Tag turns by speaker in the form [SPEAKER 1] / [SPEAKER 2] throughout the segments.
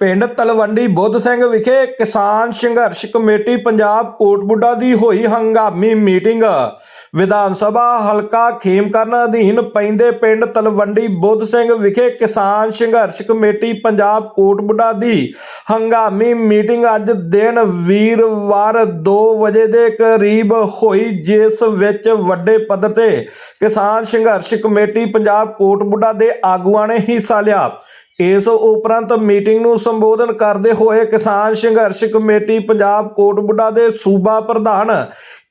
[SPEAKER 1] ਪਿੰਡ ਤਲਵੰਡੀ ਬੁੱਧ ਸਿੰਘ ਵਿਖੇ ਕਿਸਾਨ ਸੰਘਰਸ਼ ਕਮੇਟੀ ਪੰਜਾਬ ਕੋਟਬੁੱਡਾ ਦੀ ਹੋਈ ਹੰਗਾਮੀ ਮੀਟਿੰਗ। ਵਿਧਾਨ ਸਭਾ ਹਲਕਾ ਖੇਮਕਰਨ ਅਧੀਨ ਪੈਂਦੇ ਪਿੰਡ ਤਲਵੰਡੀ ਬੁੱਧ ਸਿੰਘ ਵਿਖੇ ਕਿਸਾਨ ਸੰਘਰਸ਼ ਕਮੇਟੀ ਪੰਜਾਬ ਕੋਟਬੁੱਡਾ ਦੀ ਹੰਗਾਮੀ ਮੀਟਿੰਗ ਅੱਜ ਦਿਨ ਵੀਰਵਾਰ 2 ਵਜੇ ਦੇ ਕਰੀਬ ਹੋਈ, ਜਿਸ ਵਿੱਚ ਵੱਡੇ ਪੱਧਰ ਤੇ ਕਿਸਾਨ ਸੰਘਰਸ਼ ਕਮੇਟੀ ਪੰਜਾਬ ਕੋਟਬੁੱਡਾ ਦੇ ਆਗੂਆਂ ਨੇ ਹਿੱਸਾ ਲਿਆ। ਇਸ ਉਪਰੰਤ ਮੀਟਿੰਗ ਨੂੰ ਸੰਬੋਧਨ ਕਰਦੇ ਹੋਏ ਕਿਸਾਨ ਸੰਘਰਸ਼ ਕਮੇਟੀ ਪੰਜਾਬ ਕੋਟਬੁੱਡਾ ਦੇ ਸੂਬਾ ਪ੍ਰਧਾਨ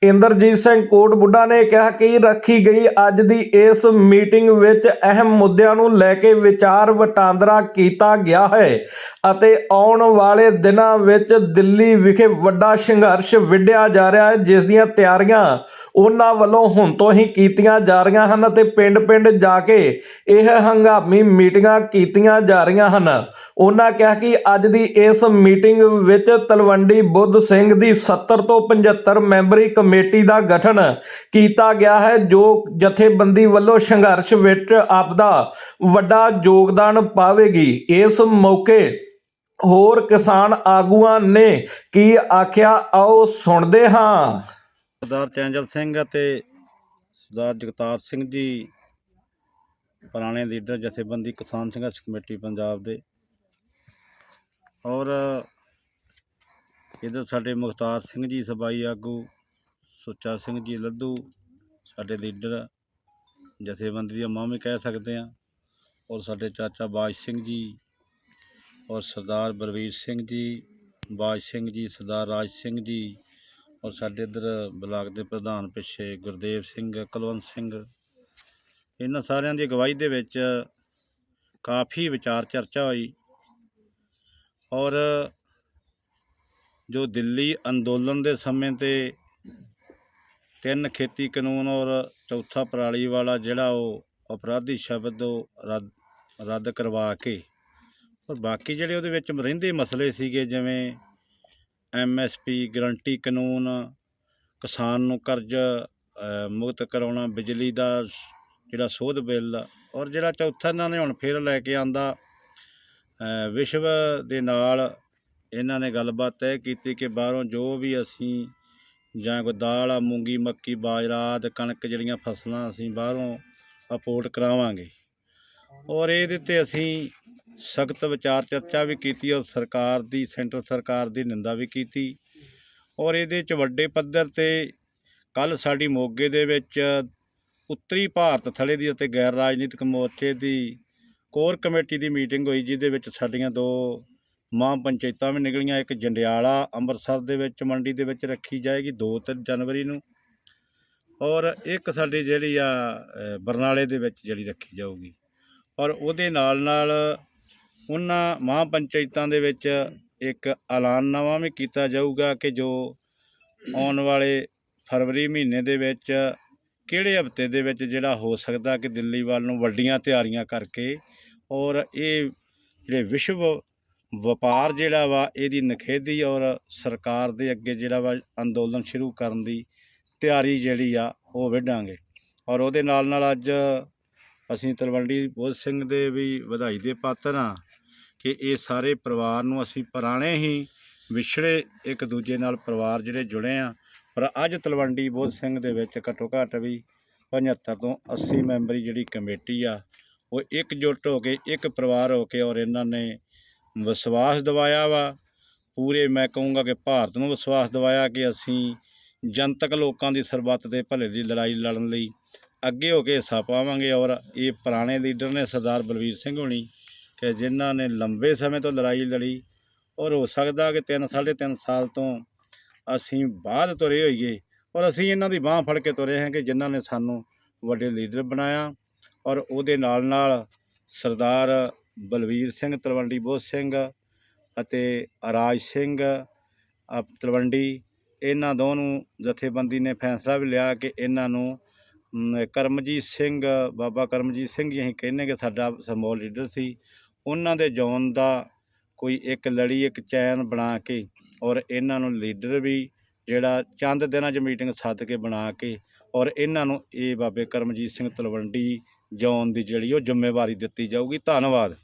[SPEAKER 1] ਇੰਦਰਜੀਤ ਸਿੰਘ ਕੋਟ ਬੁੱਢਾ ਨੇ ਕਿਹਾ ਕਿ ਰੱਖੀ ਗਈ ਅੱਜ ਦੀ ਇਸ ਮੀਟਿੰਗ ਵਿੱਚ ਅਹਿਮ ਮੁੱਦਿਆਂ ਨੂੰ ਲੈ ਕੇ ਵਿਚਾਰ ਵਟਾਂਦਰਾ ਕੀਤਾ ਗਿਆ ਹੈ ਅਤੇ ਆਉਣ ਵਾਲੇ ਦਿਨਾਂ ਵਿੱਚ ਦਿੱਲੀ ਵਿਖੇ ਵੱਡਾ ਸੰਘਰਸ਼ ਵਿੱਢਿਆ ਜਾ ਰਿਹਾ ਹੈ, ਜਿਸ ਦੀਆਂ ਤਿਆਰੀਆਂ ਉਹਨਾਂ ਵੱਲੋਂ ਹੁਣ ਤੋਂ ਹੀ ਕੀਤੀਆਂ ਜਾ ਰਹੀਆਂ ਹਨ ਅਤੇ ਪਿੰਡ-ਪਿੰਡ ਜਾ ਕੇ ਇਹ ਹੰਗਾਮੀ ਮੀਟਿੰਗਾਂ ਕੀਤੀਆਂ ਜਾ ਰਹੀਆਂ ਹਨ। ਉਹਨਾਂ ਕਿਹਾ ਕਿ ਅੱਜ ਦੀ ਇਸ ਮੀਟਿੰਗ ਵਿੱਚ ਤਲਵੰਡੀ ਬੁੱਧ ਸਿੰਘ ਦੀ 70 ਤੋਂ 75 ਮੈਂਬਰੀ ਕਮੇਟੀ ਦਾ ਗਠਨ ਕੀਤਾ ਗਿਆ ਹੈ, ਜੋ ਜਥੇਬੰਦੀ ਵੱਲੋਂ ਸੰਘਰਸ਼ ਵਿੱਚ ਆਪਦਾ ਵੱਡਾ ਯੋਗਦਾਨ ਪਾਵੇਗੀ। ਇਸ ਮੌਕੇ ਹੋਰ ਕਿਸਾਨ ਆਗੂਆਂ ਨੇ ਕੀ ਆਖਿਆ, ਆਓ ਸੁਣਦੇ ਹਾਂ।
[SPEAKER 2] ਸਰਦਾਰ ਚੈਂਜਲ ਸਿੰਘ ਅਤੇ ਸਰਦਾਰ ਜਗਤਾਰ ਸਿੰਘ ਜੀ, ਪੁਰਾਣੇ ਲੀਡਰ ਜਥੇਬੰਦੀ ਕਿਸਾਨ ਸੰਘਰਸ਼ ਕਮੇਟੀ ਪੰਜਾਬ ਦੇ। ਔਰ ਇਧਰ ਸਾਡੇ ਮੁਖਤਾਰ ਸਿੰਘ ਜੀ, ਸਬਾਈ ਆਗੂ ਸੁੱਚਾ ਸਿੰਘ ਜੀ ਲੱਧੂ ਸਾਡੇ ਲੀਡਰ, ਜਥੇਬੰਦੀ ਦੀਆਂ ਮਾਂ ਵੀ ਕਹਿ ਸਕਦੇ ਆ ਔਰ ਸਾਡੇ ਚਾਚਾ ਬਾਜ ਸਿੰਘ ਜੀ ਔਰ ਸਰਦਾਰ ਬਲਵੀਰ ਸਿੰਘ ਜੀ, ਬਾਜ ਸਿੰਘ ਜੀ, ਸਰਦਾਰ ਰਾਜ ਸਿੰਘ ਜੀ ਔਰ ਸਾਡੇ ਇੱਧਰ ਬਲਾਕ ਦੇ ਪ੍ਰਧਾਨ ਪਿੱਛੇ ਗੁਰਦੇਵ ਸਿੰਘ, ਕੁਲਵੰਤ ਸਿੰਘ। ਇਹਨਾਂ ਸਾਰਿਆਂ ਦੀ ਅਗਵਾਈ ਦੇ ਵਿੱਚ ਕਾਫੀ ਵਿਚਾਰ ਚਰਚਾ ਹੋਈ ਔਰ ਜੋ ਦਿੱਲੀ ਅੰਦੋਲਨ ਦੇ ਸਮੇਂ ਤੇ ਤਿੰਨ ਖੇਤੀ ਕਾਨੂੰਨ ਔਰ ਚੌਥਾ ਪਰਾਲੀ ਵਾਲਾ ਜਿਹੜਾ ਉਹ ਅਪਰਾਧੀ ਸ਼ਬਦ ਉਹ ਰੱਦ ਰੱਦ ਕਰਵਾ ਕੇ ਔਰ ਬਾਕੀ ਜਿਹੜੇ ਉਹਦੇ ਵਿੱਚ ਰਹਿੰਦੇ ਮਸਲੇ ਸੀਗੇ ਜਿਵੇਂ ਐਮਐਸਪੀ ਗਰੰਟੀ ਕਾਨੂੰਨ, ਕਿਸਾਨ ਨੂੰ ਕਰਜ਼ ਮੁਕਤ ਕਰਾਉਣਾ, ਬਿਜਲੀ ਦਾ ਜਿਹੜਾ ਸੋਧ ਬਿੱਲ ਔਰ ਜਿਹੜਾ ਚੌਥਾ ਇਹਨਾਂ ਨੇ ਹੁਣ ਫਿਰ ਲੈ ਕੇ ਆਂਦਾ ਵਿਸ਼ਵ ਦੇ ਨਾਲ ਇਹਨਾਂ ਨੇ ਗੱਲਬਾਤ ਤੈਅ ਕੀਤੀ ਕਿ ਬਾਹਰੋਂ ਜੋ ਵੀ ਅਸੀਂ ਜਾਂ ਕੋਈ ਦਾਲ ਆ, ਮੂੰਗੀ, ਮੱਕੀ, ਬਾਜਰਾ ਆਦਿ ਕਣਕ ਜਿਹੜੀਆਂ ਫਸਲਾਂ ਅਸੀਂ ਬਾਹਰੋਂ ਅਪੋਰਟ ਕਰਾਵਾਂਗੇ। ਔਰ ਇਹਦੇ ਤੇ ਅਸੀਂ ਸਖਤ ਵਿਚਾਰ ਚਰਚਾ ਵੀ ਕੀਤੀ, ਔਰ ਸਰਕਾਰ ਦੀ, ਸੈਂਟਰ ਸਰਕਾਰ ਦੀ ਨਿੰਦਾ ਵੀ ਕੀਤੀ। ਔਰ ਇਹਦੇ ਚ ਵੱਡੇ ਪੱਧਰ ਤੇ ਕੱਲ ਸਾਡੀ ਮੋਗੇ ਦੇ ਵਿੱਚ ਉੱਤਰੀ ਭਾਰਤ ਥਲੇ ਦੀ ਅਤੇ ਗੈਰ ਰਾਜਨੀਤਿਕ ਮੋਰਚੇ ਦੀ ਕੋਰ ਕਮੇਟੀ ਦੀ ਮੀਟਿੰਗ ਹੋਈ, ਜਿਹਦੇ ਵਿੱਚ ਸਾਡੀਆਂ ਦੋ ਮਾਂ ਪੰਚਾਇਤਾਂ ਵੀ ਨਿਕਲੀਆਂ, ਇੱਕ ਜੰਡਿਆਲਾ ਅੰਮ੍ਰਿਤਸਰ ਦੇ ਵਿੱਚ ਮੰਡੀ ਦੇ ਵਿੱਚ ਰੱਖੀ ਜਾਏਗੀ 2-3 ਜਨਵਰੀ ਨੂੰ। ਔਰ ਇੱਕ ਸਾਡੀ ਜਿਹੜੀ ਆ ਬਰਨਾਲੇ ਦੇ ਵਿੱਚ ਜਿਹੜੀ ਰੱਖੀ ਜਾਊਗੀ। ਔਰ ਉਹਦੇ ਨਾਲ ਨਾਲ ਉਹਨਾਂ ਮਹਾਂ ਪੰਚਾਇਤਾਂ ਦੇ ਵਿੱਚ ਇੱਕ ਐਲਾਨਨਾਮਾ ਵੀ ਕੀਤਾ ਜਾਊਗਾ ਕਿ ਜੋ ਆਉਣ ਵਾਲੇ ਫਰਵਰੀ ਮਹੀਨੇ ਦੇ ਵਿੱਚ ਕਿਹੜੇ ਹਫ਼ਤੇ ਦੇ ਵਿੱਚ ਜਿਹੜਾ ਹੋ ਸਕਦਾ ਕਿ ਦਿੱਲੀ ਵੱਲ ਨੂੰ ਵੱਡੀਆਂ ਤਿਆਰੀਆਂ ਕਰਕੇ ਔਰ ਇਹ ਜਿਹੜੇ ਵਿਸ਼ਵ ਵਪਾਰ ਜਿਹੜਾ ਵਾ, ਇਹਦੀ ਨਖੇਦੀ ਔਰ ਸਰਕਾਰ ਦੇ ਅੱਗੇ ਜਿਹੜਾ ਵਾ ਅੰਦੋਲਨ ਸ਼ੁਰੂ ਕਰਨ ਦੀ ਤਿਆਰੀ ਜਿਹੜੀ ਆ, ਉਹ ਵਿੱਢਾਂਗੇ। ਔਰ ਉਹਦੇ ਨਾਲ ਨਾਲ ਅੱਜ ਅਸੀਂ ਤਲਵੰਡੀ ਬੋਧ ਸਿੰਘ ਦੇ ਵੀ ਵਧਾਈ ਦੇ ਪਾਤਰ ਹਾਂ ਕਿ ਇਹ ਸਾਰੇ ਪਰਿਵਾਰ ਨੂੰ ਅਸੀਂ ਪੁਰਾਣੇ ਹੀ ਵਿਛੜੇ ਇੱਕ ਦੂਜੇ ਨਾਲ ਪਰਿਵਾਰ ਜਿਹੜੇ ਜੁੜੇ ਆ ਪਰ ਅੱਜ ਤਲਵੰਡੀ ਬੋਧ ਸਿੰਘ ਦੇ ਵਿੱਚ ਘੱਟੋ ਘੱਟ ਵੀ 75 ਤੋਂ 80 ਮੈਂਬਰੀ ਜਿਹੜੀ ਕਮੇਟੀ ਆ, ਉਹ ਇਕਜੁੱਟ ਹੋ ਕੇ, ਇੱਕ ਪਰਿਵਾਰ ਹੋ ਕੇ ਔਰ ਇਹਨਾਂ ਨੇ ਵਿਸ਼ਵਾਸ ਦਿਵਾਇਆ ਵਾ। ਪੂਰੇ ਮੈਂ ਕਹੂੰਗਾ ਕਿ ਭਾਰਤ ਨੂੰ ਵਿਸ਼ਵਾਸ ਦਿਵਾਇਆ ਕਿ ਅਸੀਂ ਜਨਤਕ ਲੋਕਾਂ ਦੀ ਸਰਬੱਤ ਦੇ ਭਲੇ ਦੀ ਲੜਾਈ ਲੜਨ ਲਈ ਅੱਗੇ ਹੋ ਕੇ ਹਿੱਸਾ ਪਾਵਾਂਗੇ ਔਰ ਇਹ ਪੁਰਾਣੇ ਲੀਡਰ ਨੇ ਸਰਦਾਰ ਬਲਵੀਰ ਸਿੰਘ ਹੋਣੀ ਕਿ ਜਿਨ੍ਹਾਂ ਨੇ ਲੰਬੇ ਸਮੇਂ ਤੋਂ ਲੜਾਈ ਲੜੀ ਔਰ ਹੋ ਸਕਦਾ ਕਿ 3 3.5 ਸਾਲ ਤੋਂ ਅਸੀਂ ਬਾਅਦ ਤੁਰੇ ਹੋਈਏ ਔਰ ਅਸੀਂ ਇਹਨਾਂ ਦੀ ਬਾਹ ਫੜ ਕੇ ਤੁਰੇ ਹਾਂ ਕਿ ਜਿਨ੍ਹਾਂ ਨੇ ਸਾਨੂੰ ਵੱਡੇ ਲੀਡਰ ਬਣਾਇਆ ਔਰ ਉਹਦੇ ਨਾਲ ਨਾਲ ਸਰਦਾਰ ਬਲਵੀਰ ਸਿੰਘ, ਤਲਵੰਡੀ ਬੋਧ ਸਿੰਘ ਅਤੇ ਰਾਜ ਸਿੰਘ ਤਲਵੰਡੀ, ਇਹਨਾਂ ਦੋਨੋਂ ਜਥੇਬੰਦੀ ਨੇ ਫੈਸਲਾ ਵੀ ਲਿਆ ਕਿ ਇਹਨਾਂ ਨੂੰ ਕਰਮਜੀਤ ਸਿੰਘ, ਬਾਬਾ ਕਰਮਜੀਤ ਸਿੰਘ ਜੀ ਅਸੀਂ ਕਹਿੰਦੇ ਕਿ ਸਾਡਾ ਸਮੋਲ ਲੀਡਰ ਸੀ। ਉਹਨਾਂ ਦੇ ਜੌਨ ਦਾ ਕੋਈ ਇੱਕ ਲੜੀ, ਇੱਕ ਚੈਨ ਬਣਾ ਕੇ ਔਰ ਇਹਨਾਂ ਨੂੰ ਲੀਡਰ ਵੀ ਜਿਹੜਾ ਚੰਦ ਦਿਨਾਂ 'ਚ ਮੀਟਿੰਗ ਸੱਦ ਕੇ ਬਣਾ ਕੇ ਔਰ ਇਹਨਾਂ ਨੂੰ ਇਹ ਬਾਬੇ ਕਰਮਜੀਤ ਸਿੰਘ ਤਲਵੰਡੀ ਜੌਨ ਦੀ ਜਿਹੜੀ ਉਹ ਜ਼ਿੰਮੇਵਾਰੀ ਦਿੱਤੀ ਜਾਊਗੀ। ਧੰਨਵਾਦ।